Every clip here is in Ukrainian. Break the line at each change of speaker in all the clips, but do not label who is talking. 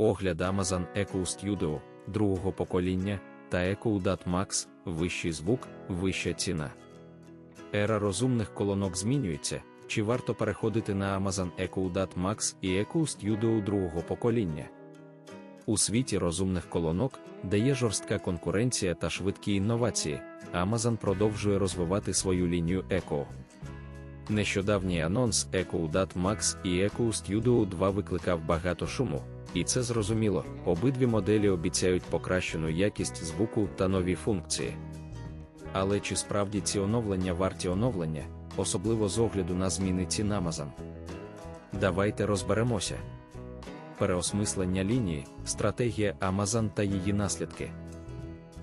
Огляд Amazon Echo Studio другого покоління та Echo Dot Max вищий звук, вища ціна. Ера розумних колонок змінюється. Чи варто переходити на Amazon Echo Dot Max і Echo Studio другого покоління? У світі розумних колонок, де є жорстка конкуренція та швидкі інновації, Amazon продовжує розвивати свою лінію Echo. Нещодавній анонс Echo Dot Max і Echo Studio 2 викликав багато шуму, і це зрозуміло, обидві моделі обіцяють покращену якість звуку та нові функції. Але чи справді ці оновлення варті оновлення, особливо з огляду на зміни цін Amazon? Давайте розберемося. Переосмислення лінії, стратегія Amazon та її наслідки.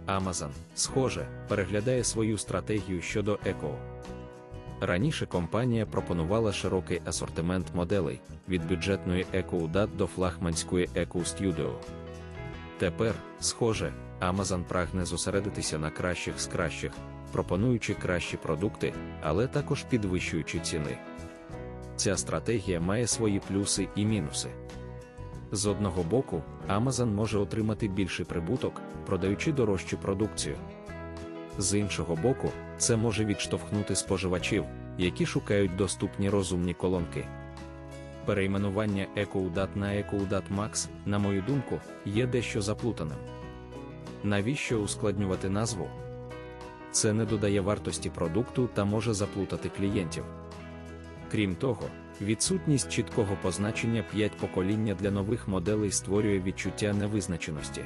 Amazon, схоже, переглядає свою стратегію щодо Echo. Раніше компанія пропонувала широкий асортимент моделей від бюджетної Echo DAT до флагманської Echo Studio. Тепер, схоже, Amazon прагне зосередитися на кращих з кращих, пропонуючи кращі продукти, але також підвищуючи ціни. Ця стратегія має свої плюси і мінуси. З одного боку, Amazon може отримати більший прибуток, продаючи дорожчу продукцію. З іншого боку, це може відштовхнути споживачів, які шукають доступні розумні колонки. Перейменування EcoUDAT на EcoUDAT Max, на мою думку, є дещо заплутаним. Навіщо ускладнювати назву? Це не додає вартості продукту та може заплутати клієнтів. Крім того, відсутність чіткого позначення 5 покоління для нових моделей створює відчуття невизначеності.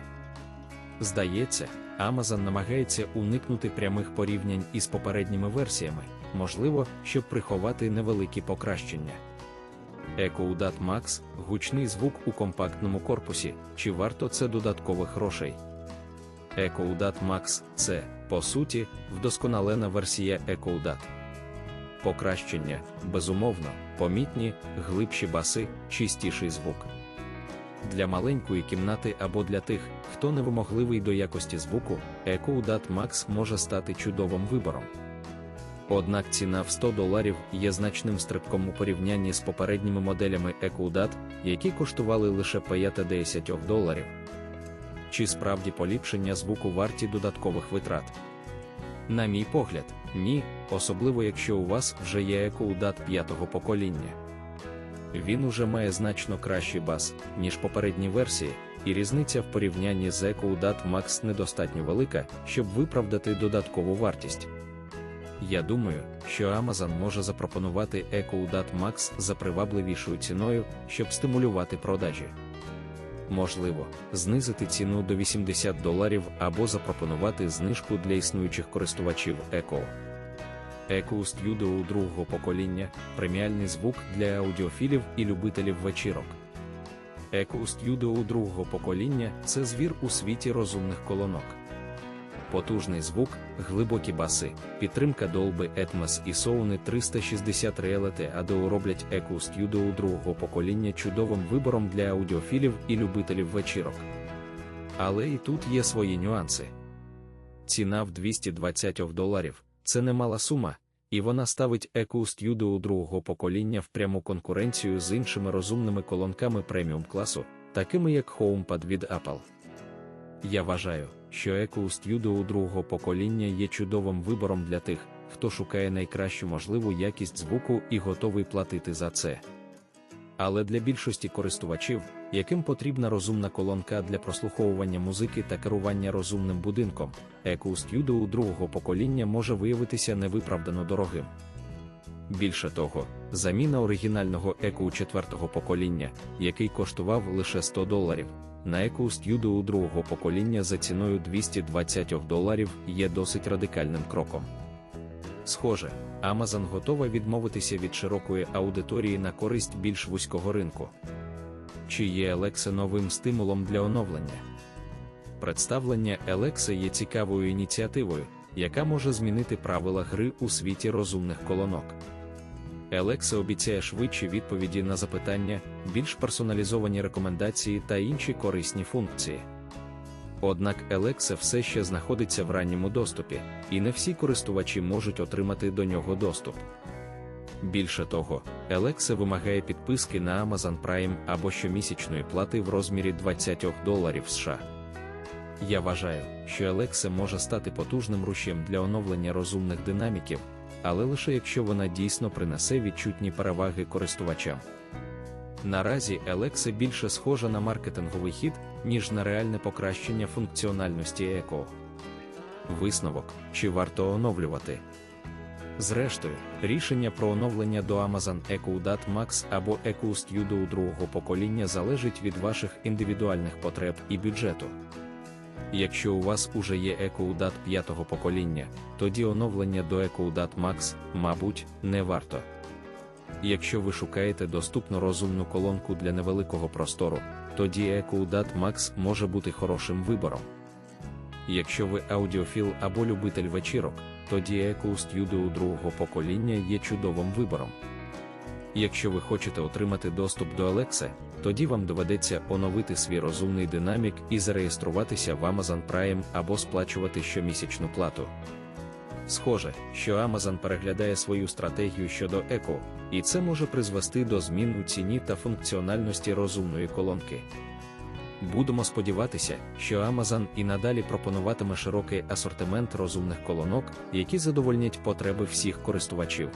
Здається, Amazon намагається уникнути прямих порівнянь із попередніми версіями, можливо, щоб приховати невеликі покращення. EcoUDAT Max гучний звук у компактному корпусі, чи варто це додаткових грошей? EcoUDAT Max це, по суті, вдосконалена версія EcoUDAT. Покращення, безумовно, помітні, глибші баси, чистіший звук. Для маленької кімнати або для тих, хто невимогливий до якості звуку, EcoUDAT Max може стати чудовим вибором. Однак ціна в 100 доларів є значним стрибком у порівнянні з попередніми моделями EcoUDAT, які коштували лише 5-10 доларів. Чи справді поліпшення звуку варті додаткових витрат? На мій погляд, ні, особливо якщо у вас вже є EcoUDAT п'ятого покоління. Він уже має значно кращий бас, ніж попередні версії, і різниця в порівнянні з EcoUDAT Max недостатньо велика, щоб виправдати додаткову вартість. Я думаю, що Amazon може запропонувати EcoUDAT Max за привабливішою ціною, щоб стимулювати продажі. Можливо, знизити ціну до 80 доларів або запропонувати знижку для існуючих користувачів Echo. Echo Studio другого покоління преміальний звук для аудіофілів і любителів вечірок. Echo Studio другого покоління це звір у світі розумних колонок. Потужний звук, глибокі баси, підтримка Dolby Atmos і Sony 360 Reality Audio роблять Echo Studio другого покоління чудовим вибором для аудіофілів і любителів вечірок. Але і тут є свої нюанси. Ціна в 220 доларів це немала сума, і вона ставить Echo Studio другого покоління в пряму конкуренцію з іншими розумними колонками преміум класу, такими як HomePod від Apple. Я вважаю, що Echo Studio другого покоління є чудовим вибором для тих, хто шукає найкращу можливу якість звуку і готовий платити за це. Але для більшості користувачів, яким потрібна розумна колонка для прослуховування музики та керування розумним будинком, Echo Studio другого покоління може виявитися невиправдано дорогим. Більше того, заміна оригінального Echo четвертого покоління, який коштував лише 100 доларів, на Echo Studio другого покоління за ціною 220 доларів є досить радикальним кроком. Схоже, Amazon готова відмовитися від широкої аудиторії на користь більш вузького ринку. Чи є Alexa новим стимулом для оновлення? Представлення Alexa є цікавою ініціативою, яка може змінити правила гри у світі розумних колонок. Alexa обіцяє швидші відповіді на запитання, більш персоналізовані рекомендації та інші корисні функції. Однак Alexa все ще знаходиться в ранньому доступі, і не всі користувачі можуть отримати до нього доступ. Більше того, Alexa вимагає підписки на Amazon Prime або щомісячної плати в розмірі 20 доларів США. Я вважаю, що Alexa може стати потужним рушієм для оновлення розумних динаміків, але лише якщо вона дійсно принесе відчутні переваги користувачам. Наразі Alexa більше схожа на маркетинговий хід, ніж на реальне покращення функціональності Echo. Висновок, чи варто оновлювати. Зрештою, рішення про оновлення до Amazon Echo Dot Max або Echo Studio другого покоління залежить від ваших індивідуальних потреб і бюджету. Якщо у вас уже є Echo Dot п'ятого покоління, тоді оновлення до Echo Dot Max, мабуть, не варто. Якщо ви шукаєте доступну розумну колонку для невеликого простору, тоді Echo Dot Max може бути хорошим вибором. Якщо ви аудіофіл або любитель вечірок, тоді Echo Studio другого покоління є чудовим вибором. Якщо ви хочете отримати доступ до Alexa, тоді вам доведеться оновити свій розумний динамік і зареєструватися в Amazon Prime або сплачувати щомісячну плату. Схоже, що Amazon переглядає свою стратегію щодо Echo, і це може призвести до змін у ціні та функціональності розумної колонки. Будемо сподіватися, що Amazon і надалі пропонуватиме широкий асортимент розумних колонок, які задовольнять потреби всіх користувачів.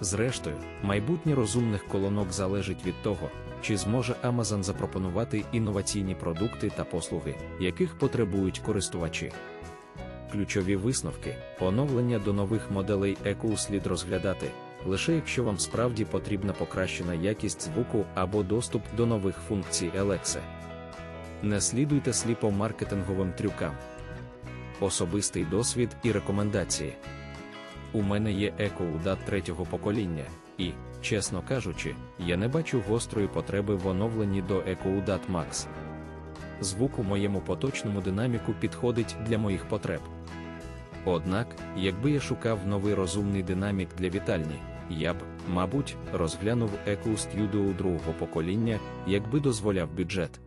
Зрештою, майбутнє розумних колонок залежить від того, чи зможе Amazon запропонувати інноваційні продукти та послуги, яких потребують користувачі. Ключові висновки, оновлення до нових моделей EQ слід розглядати, лише якщо вам справді потрібна покращена якість звуку або доступ до нових функцій Alexa. Не слідуйте сліпо маркетинговим трюкам. Особистий досвід і рекомендації. У мене є UDAT третього покоління, і, чесно кажучи, я не бачу гострої потреби в оновленні до UDAT Max. Звук у моєму поточному динаміку підходить для моїх потреб. Однак, якби я шукав новий розумний динамік для вітальні, я б, мабуть, розглянув Echo Studio другого покоління, якби дозволяв бюджет.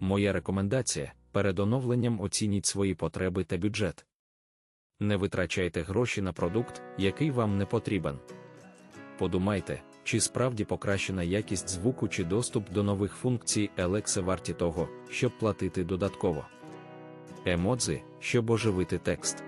Моя рекомендація перед оновленням оцініть свої потреби та бюджет. Не витрачайте гроші на продукт, який вам не потрібен. Подумайте, чи справді покращена якість звуку чи доступ до нових функцій Alexa варті того, щоб платити додатково. Емодзи, щоб оживити текст.